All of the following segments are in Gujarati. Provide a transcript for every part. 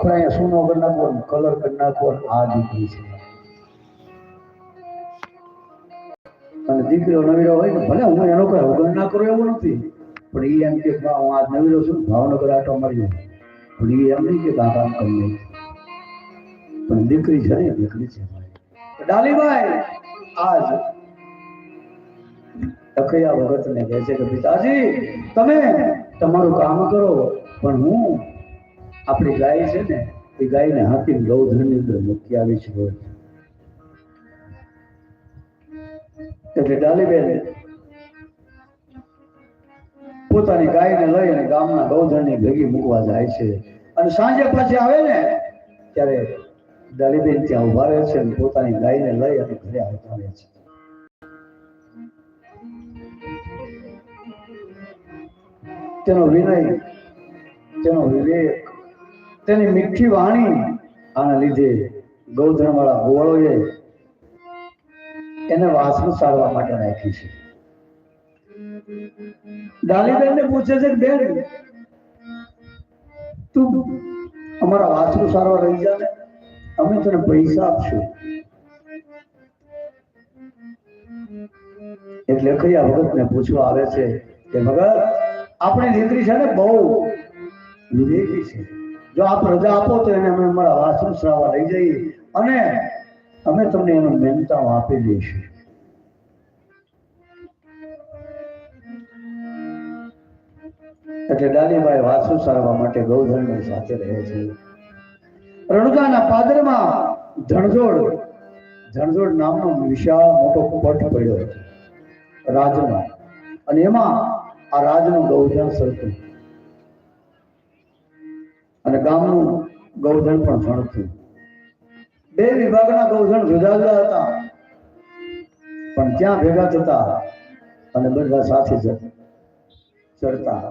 આપણે અહીંયા સૂનો કલર કરી નાખવો આ દીકરી છે. અને દીકરીઓ નવીરો હોય ને ભલે હું એનો કોઈ અવગણ ના કરું એવું નથી. પણ એ એમ કે હું આ નવીરો છું, ભાવનગર આટો માર્યો. પણ એ એમ નહીં કે આ કામ પણ દીકરી છે ને દીકરી છે. ડાલીભાઈ, આજ અખૈયા ભગતને કહે છે કે, પિતાજી, તમે તમારું કામ કરો, પણ હું આપણી ગાય છે ને, એ ગાયને હાથી ગૌધનની અંદર મૂકી આવી છે એટલે ડાલીબેન, પોતાની ગાયને લઈ અને ગામના ગૌધનની ભેગી મૂકવા જાય છે. અને સાંજે પાછી આવે ને, ત્યારે ડાલીબેન ત્યાં ઊભા રહે છે અને પોતાની ગાયને લઈ અને ઘરે આવતા રહે છે. તેનો વિનય, તેનો વિવેક તેની મીઠી વાણી આના લીધે ગૌધન વાળા ગોળોએ એને વાસણ સારવા માટે રાખી છે. ડાલીબેનને પૂછે છે બેન, તું અમારા વાસણ સારવા રહી જા ને, અમે તને પૈસા આપશું. એટલે કયા ભગતને પૂછવા આવે છે કે, ભગત, આપણી દીકરી છે ને બહુ વિવેકી છે. જો આપ રજા આપો તો એને અમે અમારા વાસણ શ્રાવા લઈ જઈએ અને અમે તમને એનો મહેનતા આપી દઈશું. એટલે ડાલીબાઈ વાસુ સારવા માટે ગૌધનની સાથે રહે છે. રણકાના પાદરમાં ધણજોડ ધણજોડ નામનો વિશાળ મોટો પટ પડ્યો હતો. રાજનો અને એમાં આ રાજનું ગૌધન સરતું અને ગામનું ગૌધન પણ ભણતું બે વિભાગના ગૌધન જુદા જુદા હતા. પણ ત્યાં ભેગા થતા અને બધા સાથે ચડતા.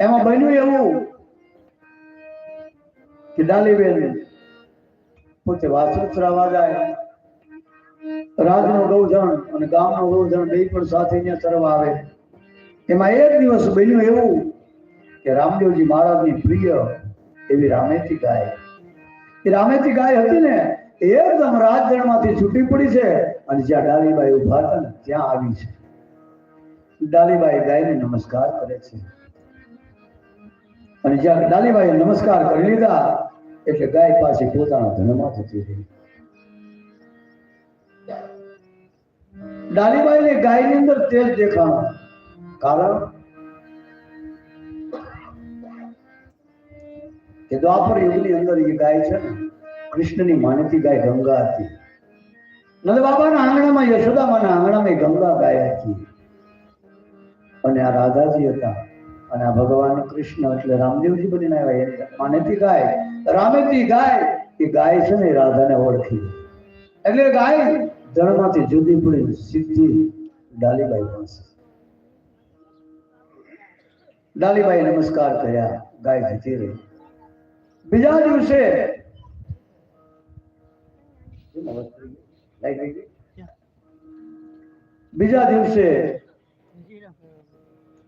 એમાં બન્યું એવું કે ડાલીબેન પોતે વાસુત્રાવા જાય. રાજનો ગૌધણ અને ગામનો ગૌધણ બે પણ સાથે અહીંયા ચરવા આવે. એમાં એક દિવસ બન્યું એવું કે રામદેવજી મહારાજની પ્રિય એવી રામેતી ગાય. એ રામેતી ગાય હતી ને એકદમ રાજજણમાંથી છૂટી પડી છે અને જ્યાં ડાલીબાઈ ઊભા હતા ને, ત્યાં આવી છે. ડાલીબાઈ ગાયને નમસ્કાર કરે છે. અને જ્યાં ડાલીબાઈએ નમસ્કાર કરી લીધા, એટલે ગાય પાસે પોતાના ધનમાં થતી રહી ડાલીબાઈને ગાયની અંદર તેજ દેખાણ. કારણ કે દ્વાપર યુગની અંદર એ ગાય છે કૃષ્ણની માનતી ગાય ગંગા હતી. નંદ બાબાના આંગણામાં યશોદામાના આંગણામાં ગંગા ગાય હતી. અને આ રાધાજી હતા. અને આ ભગવાન કૃષ્ણ એટલે રામદેવજી બનીને આવ્યા. એ માનેતી ગાય, રામેતી ગાય, એ ગાય છે ને રાધાને ઓળખી. એટલે ગાય જળમાંથી જુદી પડી સીધી ડાલીબાઈ પાસે. ડાલીબાઈ નમસ્કાર કર્યા. ગાય જતી રહી. બીજા દિવસે બીજા દિવસે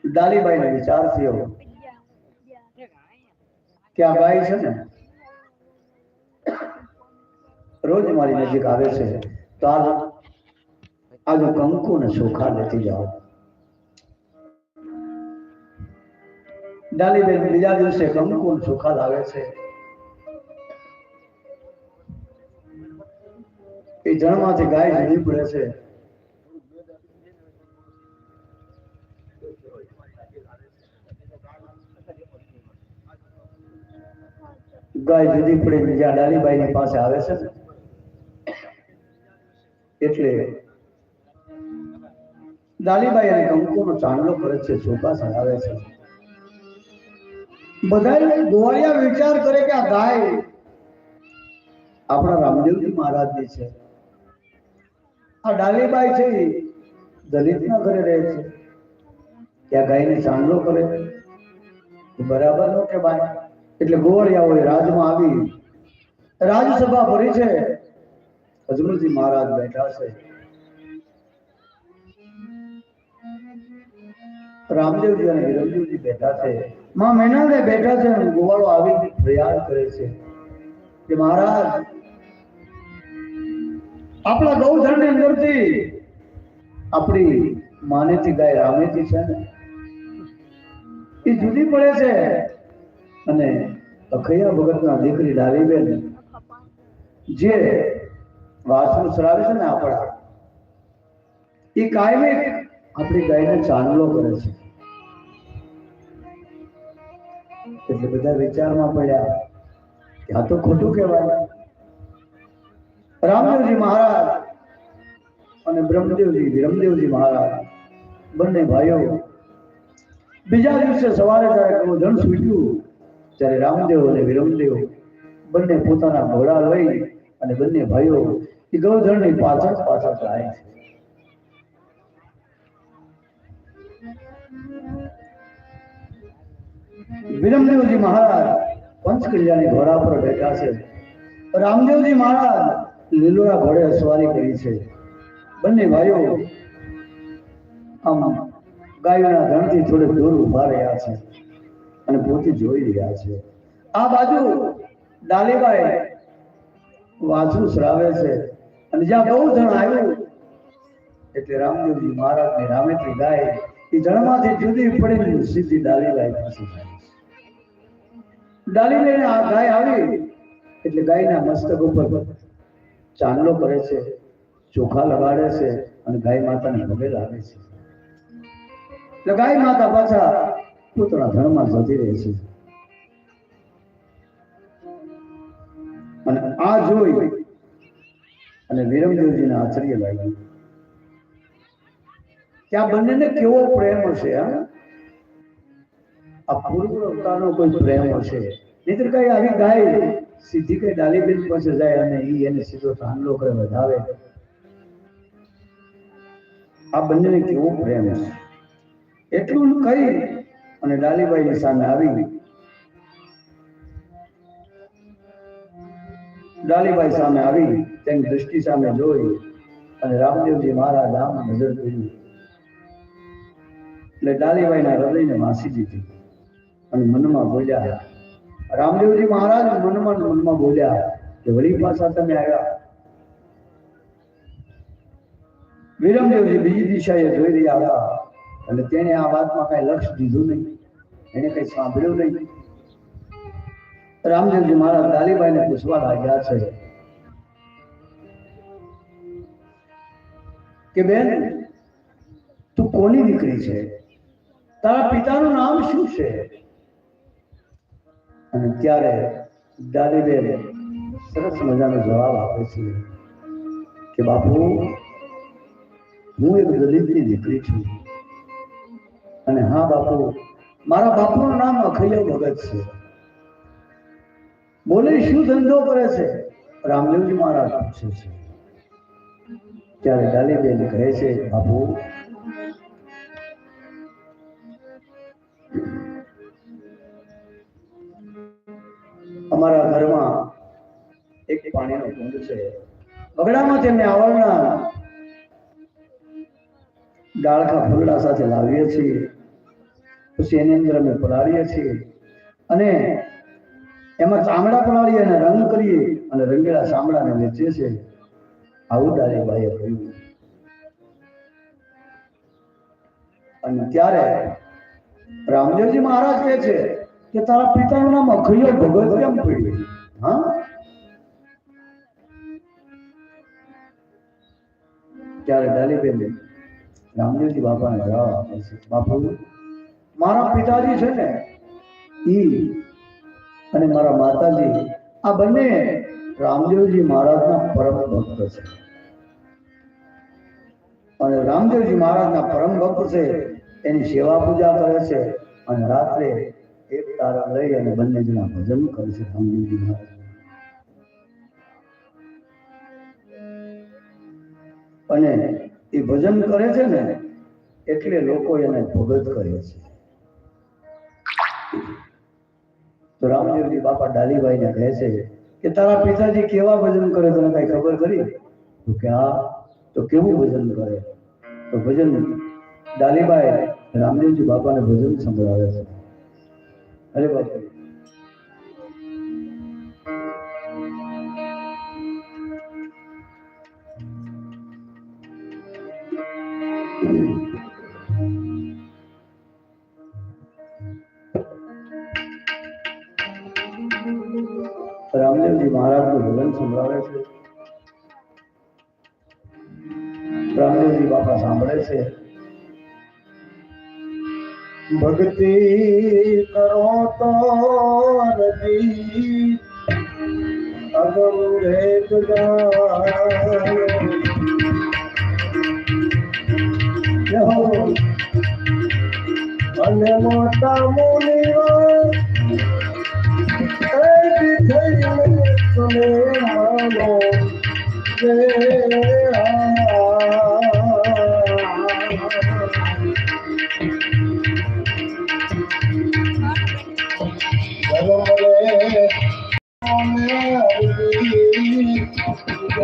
ડાલીબાઈને વિચાર થયો કે આ ગાય છે ને રોજ મારી નજીક આવે છે તો આ આજે કંકુ ને ચોખા લેતી જાઓ ડાલીબેન બીજા દિવસે કંકુ ને ચોખા લાવે છે એ જણમાંથી ગાય નીકળે છે. ગાય જુદી પડે જ્યાં ડાલીબાઈ ની પાસે આવે છે એટલે ડાલીબાઈ અને કંકુનો ચાંદલો કરે છે ચોખા ચડાવે છે. બધા ગોવાળિયા વિચાર કરે કે આ ગાય આપણા રામદેવજી મહારાજની છે. આ ડાલીબાઈ છે દલિતના ઘરે રહે છે. ત્યાં ગાયને સાંભળો કરે. બરાબર નો કે બાય એટલે ગોવાળિયાઓએ રાજમાં આવી. રાજસભા ભરી છે. હજમતજી મહારાજ બેઠા છે. રામદેવજી અને વિરમદેવજી બેઠા છે. માં મેનાને બેઠા છે અને ગોવાળો આવી ફરિયાદ કરે છે. કે મહારાજ આપણા ગૌધનની અંદરથી આપણી માનેતી ગાય રામેતી છે ને, એ જુદી પડે છે. અને અખૈયા ભગતના દીકરી ડાલીબેન જે વાસણ સરાવે છે ને આપણા, એ કાયમી આપણી ગાયને ચાંદલો કરે છે. એટલે બધા વિચારમાં પડ્યા આ તો ખોટું કહેવાય. રામદેવજી મહારાજ અને બ્રહ્મદેવજી વિરમદેવજી મહારાજ, બંને ભાઈઓ બીજા દિવસે સવારે જ્યારે ગોધન સૂટ્યું ત્યારે રામદેવ અને વિરમદેવ બંને પોતાના ઘોડા લઈ અને બંને ભાઈઓ એ ગૌધણની પાછળ પાછળ જાય છે. વિરમદેવજી મહારાજ પંચકલ્યાણી ઘોડા પર બેઠા છે. રામદેવજી મહારાજ લીલોરા ઘોડે સવારી કરી છે. બંને ભાઈઓ આમ ગાયોના ધણથી થોડે દૂર ઊભા રહ્યા છે અને પોતે જોઈ રહ્યા છે. આ બાજુ ડાલીબાઈ વાછરું શ્રાવે છે અને જ્યાં બહુ ધણ આવ્યું એટલે રામદેવજી મહારાજની રામેથી ગાય એ જળમાંથી જુદી પડી સીધી ડાલીબાઈ પાસે ડાલીબાઈને આ ગાય આવી એટલે ગાયના મસ્તક ઉપર ચાંદલો કરે છે, ચોખા લગાડે છે અને ગાય માતાને ભગે લાવે છે. ગાય માતા પાછા પોતાના ધર્મમાં જતી રહે છે. અને આ જોઈ અને વિરમદેવજીને આશ્ચર્ય લાગ્યું. કે બંનેને કેવો પ્રેમ હશે આ પૂર્વ અવતારનો કોઈ પ્રેમ હશે? નહીતર કઈ આવી ગાય સીધી કઈ ડાલીબેન પાસે જાય અને ઈ એને સીધો ચાંદલો કરે, વધાવે. આ બંનેને કેવો પ્રેમ છે. એટલું કહી અને ડાલીબાઈની સામે આવી ડાલીબાઈ સામે આવી તેની દ્રષ્ટિ સામે જોઈ અને રામદેવજી મહારાજ આમ નજર કરી. એટલે ડાલીબાઈના હૃદયને વાસી દીધી અને મનમાં બોલ્યા રામદેવજી મહારાજ મનમાં મનમાં બોલ્યા કે વળી પાછા તમે આવ્યા. વિરમદેવજી બીજી દિશાએ જોઈ રહ્યા હતા અને તેણે આ વાતમાં કઈ લક્ષ દીધું નહીં. એને કઈ સાંભળ્યું નહીં. રામદેવજી મહારાજ દાલીબાઈને પૂછવા લાગ્યા છે કે બેન, તું કોની દીકરી છે? તારા પિતાનું નામ શું છે? અને ત્યારે દાદીબેન સરસ મજાનો જવાબ આપે છે કે, બાપુ, હું એક દલિતની દીકરી છું. અને હા, બાપુ, મારા બાપુનું નામ અખૈયો ભગત છે. બોલે, શું ધંધો કરે છે? રામદેવજી મહારાજ પૂછે છે. ત્યારે ડાલીબેન કહે છે, બાપુ અમારા ઘરમાં એક પાણીનો કુંડ છે. બગડામાં તેમને આવડના ડાળખા ફૂલડા સાથે લાવીએ છીએ. પછી એની અંદર અમે પલાળીએ છીએ. અને એમાં ચામડા પલાળીએ અને રંગ કરીએ અને રંગેલા ચામડાને વેચીએ છીએ આવું ડાળીબાઈએ કહ્યું અને ત્યારે રામદેવજી મહારાજ કહે છે કે તારા પિતાનું નામ અખૈયો ભગત કેમ પડ્યું? હા? ત્યારે ડાલીબેન રામદેવજી બાપાને જવાબ આપે છે. બાપુ, મારા પિતાજી છે ને, ઈ અને મારા માતાજી, આ બંને રામદેવજી મહારાજના પરમ ભક્ત છે. અને રામદેવજી મહારાજના પરમ ભક્ત છે, એની સેવા પૂજા કરે છે અને રાત્રે તારા લઈ અને બંને જણા ભજન કરશે અને એ ભજન કરે છે ને, એટલે લોકો એને ભગત કરે છે. તો રામદેવજી બાપા ડાલીબાઈને કહે છે કે, તારા પિતાજી કેવા ભજન કરે તને કઈ ખબર કરી તો કે, હા. તો કેવું ભજન કરે? તો ભજન ડાલીબાઈ રામદેવજી બાપાને ભજન સંભળાવે છે. अरे बात रे। रामदेव जी महाराज को भगन रहे थे रामदेव जी बाबा सांभ रहे थे ભક્તિ કરો તો રજી અગમ રેત અને મોટા મુનિઓ થઈને તમે માનો